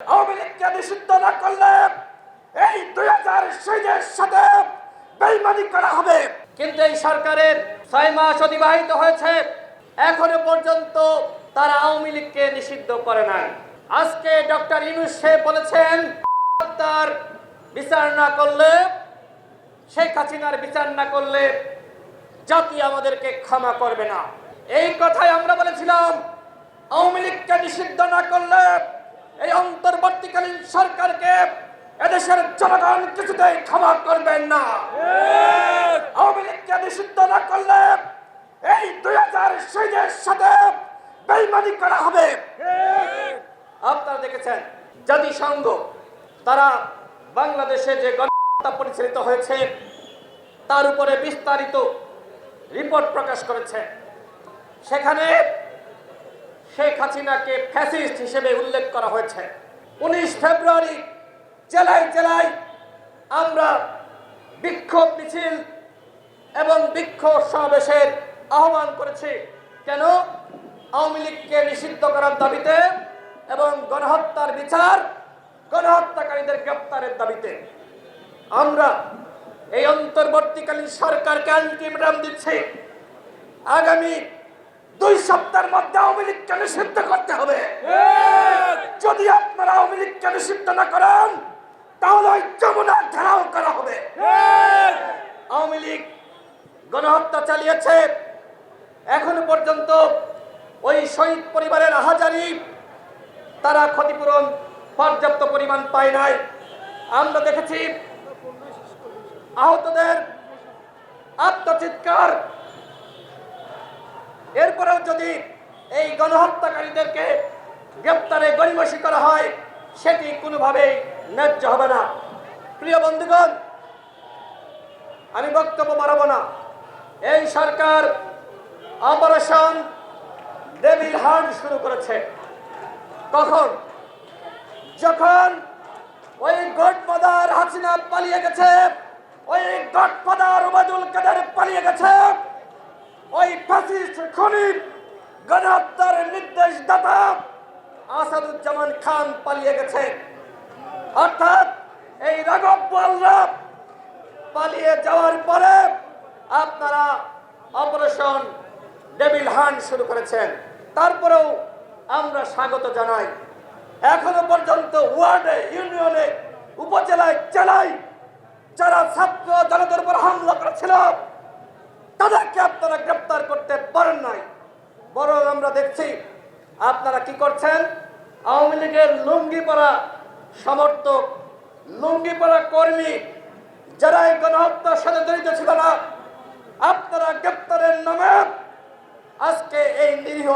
আওয়ামী লীগকে নিষিদ্ধ না করলে এই দুই হাজার শহীদের সাথে বেইমানি করা হবে। কিন্তু এই সরকারের ছয় মাস অতিবাহিত হয়েছে। এখনও পর্যন্ত তারা আওয়ামী লীগকে নিষিদ্ধ করে নাই। আজকে ডক্টর ইনুস সাহেব বলেছেন, তার বিচার না করলে, শেখ হাসিনার বিচার না করলে জাতি আমাদেরকে ক্ষমা করবে না। এই কথাই আমরা বলেছিলাম, আওয়ামী লীগকে নিষিদ্ধ না করলে এই অন্তর্বর্তীকালীন সরকারকে এদেশের জনগণ কিছুতেই ক্ষমা করবেন না। আওয়ামী লীগকে নিষিদ্ধ না করলে এই দুই হাজার শহীদের সাথে বেইমানি করা হবে। আপনারা দেখেছেন জাতিসংঘ, তারা বাংলাদেশে যে গণহত্যা পরিচালিত হয়েছে, তার উপরে বিস্তারিত রিপোর্ট প্রকাশ করেছে। সেখানে শেখ হাসিনাকে ফ্যাসিস্ট হিসেবে উল্লেখ করা হয়েছে। উনিশ ফেব্রুয়ারি, জেলায় জেলায় আমরা বিক্ষোভ মিছিল এবং বিক্ষোভ সমাবেশের আহ্বান করেছি। কেন? আওয়ামী লীগকে নিষিদ্ধ করার দাবিতে এবং গণহত্যার বিচার গণহত্যাকারীদের গ্রেপ্তারের দাবিতে। আমরা এই অন্তর্বর্তীকালীন সরকারকে আলটিমেটাম দিচ্ছি। আগামী দুই সপ্তাহের মধ্যে আওয়ামী লীগকে নিষিদ্ধ করতে হবে। যদি আপনারা আওয়ামী লীগকে নিষিদ্ধ না করেন, তাহলে ওই যমুনা ঘেরাও করা হবে। আওয়ামী লীগ গণহত্যা চালিয়েছে। এখনও পর্যন্ত ওই শহীদ পরিবারের হাজারি, তারা ক্ষতিপূরণ পর্যাপ্ত পরিমাণ পায় নাই। আমরা দেখেছি আহতদের আত্মচিৎকার এরপরেও যদি এই গণহত্যাকারীদেরকে গ্রেপ্তারে গরিমসি করা হয়, সেটি কোনোভাবেই ন্যায্য হবে না। প্রিয় বন্ধুগণ, আমি বক্তব্য বাড়াবো না। এই সরকার অপারেশন ডেভিল হান্ট শুরু করেছে। কখন? যখন ওই গডমাদার হাসিনা পালিয়ে গেছে, ওই গডফাদার ওবায়দুল কাদের পালিয়ে গেছে ওই ফ্যাসিস্ট খনির গণহত্যার নির্দেশদাতা আসাদুজ্জামান খান পালিয়ে গেছে। অর্থাৎ এই রাঘব পালিয়ে যাওয়ার পরে আপনারা অপারেশন ডেভিল হান্ট শুরু করেছেন। তারপরেও আমরা স্বাগত জানাই। এখনও পর্যন্ত ওয়ার্ডে, ইউনিয়নে, উপজেলায়, জেলায় যারা ছাত্র জনতার উপর হামলা করেছিল তাদেরকে আপনারা গ্রেপ্তার করতে পারেন নাই। বরং আমরা দেখছি আপনারা কি করছেন? আওয়ামী লীগের লুঙ্গি পরা সমর্থক লুঙ্গি পরা কর্মী যারা এই গণহত্যার সাথে জড়িত ছিল না আপনারা গ্রেপ্তারের নামে আজকে এই নিরীহ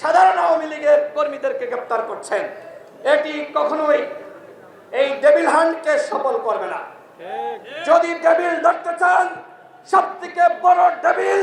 সাধারণ আওয়ামী লীগের কর্মীদেরকে গ্রেপ্তার করছেন। এটি কখনোই এই ডেভিল হান্টকে সফল করবে না। যদি ডেবিল ধরতে চান সব থেকে বড় ডেবিল